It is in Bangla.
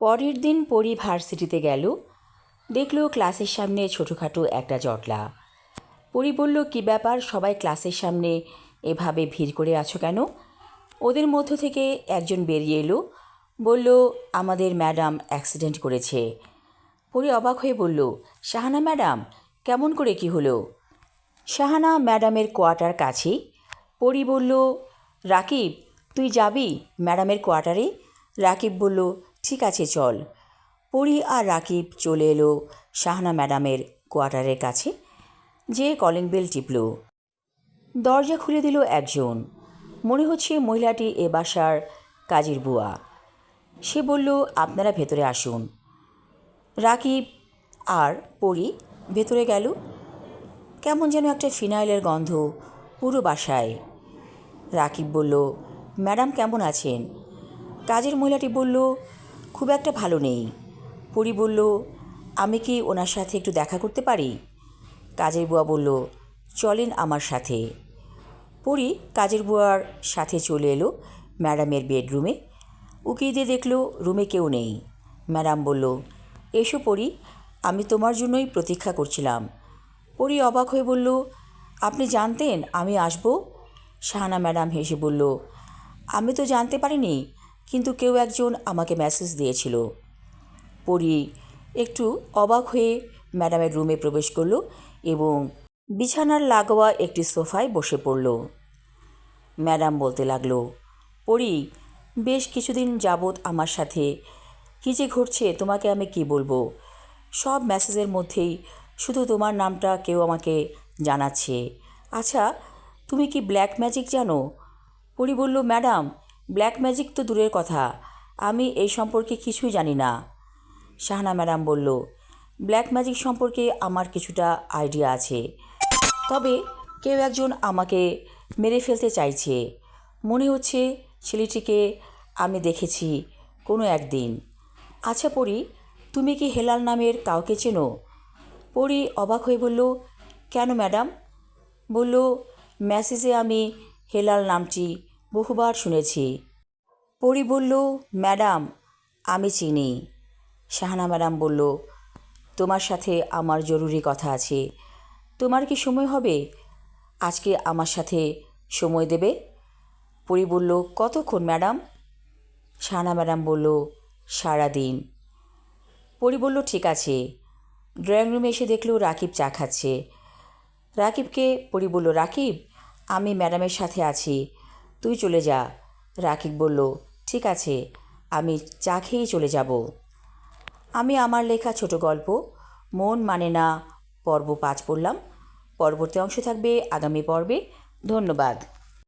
পরের দিন পরি ভার্সিটিতে গেল। দেখল ক্লাসের সামনে ছোটোখাটো একটা জটলা। পরি বলল, কী ব্যাপার? সবাই ক্লাসের সামনে এভাবে ভিড় করে আছো কেন? ওদের মধ্য থেকে একজন বেরিয়ে এলো। বলল, আমাদের ম্যাডাম অ্যাক্সিডেন্ট করেছে। পরি অবাক হয়ে বলল, শাহানা ম্যাডাম, কেমন করে কি হলো? শাহানা ম্যাডামের কোয়ার্টার কাছেই পরি বলল, রাকিব, তুই যাবি ম্যাডামের কোয়ার্টারে? রাকিব বলল ঠিক আছে, চল। পরি আর রাকিব চলে এলো শাহানা ম্যাডামের কোয়ার্টারের কাছে, যে কলিং বেল টিপল। দরজা খুলে দিল একজন। মনে হচ্ছে মহিলাটি এ বাসার কাজের বুয়া। সে বলল, আপনারা ভেতরে আসুন। রাকিব আর পরি ভেতরে গেল। কেমন যেন একটা ফিনাইলের গন্ধ পুরো বাসায়। রাকিব বলল, ম্যাডাম কেমন আছেন? কাজের মহিলাটি বলল খুব একটা ভালো নেই। পরি বলল, আমি কি ওনার সাথে একটু দেখা করতে পারি? কাজের বুয়া বলল, চলেন আমার সাথে। পরি কাজের বুয়ার সাথে চলে এলো ম্যাডামের বেডরুমে। উকিয়ে দিয়ে দেখল, রুমে কেউ নেই। ম্যাডাম বলল, এসো পরি, আমি তোমার জন্যই প্রতীক্ষা করছিলাম। পরি অবাক হয়ে বলল, আপনি জানতেন আমি আসব? শাহানা ম্যাডাম হেসে বলল, আমি তো জানতে পারিনি কিন্তু কেউ একজন আমাকে মেসেজ দিয়েছিল। পরি একটু অবাক হয়ে ম্যাডামের রুমে প্রবেশ করল এবং বিছানার লাগোয়া একটি সোফায় বসে পড়ল। ম্যাডাম বলতে লাগল, পরি, বেশ কিছুদিন যাবৎ আমার সাথে কী যে ঘটছে, তোমাকে আমি কি বলব? সব মেসেজের মধ্যেই শুধু তোমার নামটা কেউ আমাকে জানাচ্ছে। আচ্ছা তুমি কি ব্ল্যাক ম্যাজিক জানো? পরি বলল ম্যাডাম ব্ল্যাক ম্যাজিক তো দূরের কথা। আমি এই সম্পর্কে কিছুই জানি না। শাহানা ম্যাডাম বলল ব্ল্যাক ম্যাজিক সম্পর্কে আমার কিছুটা আইডিয়া আছে। তবে কেউ একজন আমাকে মেরে ফেলতে চাইছে। মনে হচ্ছে ছেলেটিকে আমি দেখেছি কোনো একদিন। আচ্ছা পরি, তুমি কি হেলাল নামের কাউকে চেনো? পরি অবাক হয়ে বলল, কেন ম্যাডাম? বলল মেসেজে আমি হেলাল নামটি বহুবার শুনেছি। পরি বলল, ম্যাডাম, আমি চিনি। শাহানা ম্যাডাম বলল, তোমার সাথে আমার জরুরি কথা আছে। তোমার কি সময় হবে? আজকে আমার সাথে সময় দেবে? পরি বলল, কতক্ষণ ম্যাডাম? শাহানা ম্যাডাম বলল, সারাদিন। পরি বলল, ঠিক আছে। ড্রয়িং রুমে এসে দেখল, রাকিব চা খাচ্ছে। রাকিবকে, পরি বলল, রাকিব, আমি ম্যাডামের সাথে আছি। তুই চলে যা। রাকিব বলল, ঠিক আছে, আমি চা খেয়েই চলে যাব। আমি আমার লেখা ছোট গল্প, মন মানে না, পর্ব পাঁচ পড়লাম। পরবর্তী অংশ থাকবে আগামী পর্বে। ধন্যবাদ।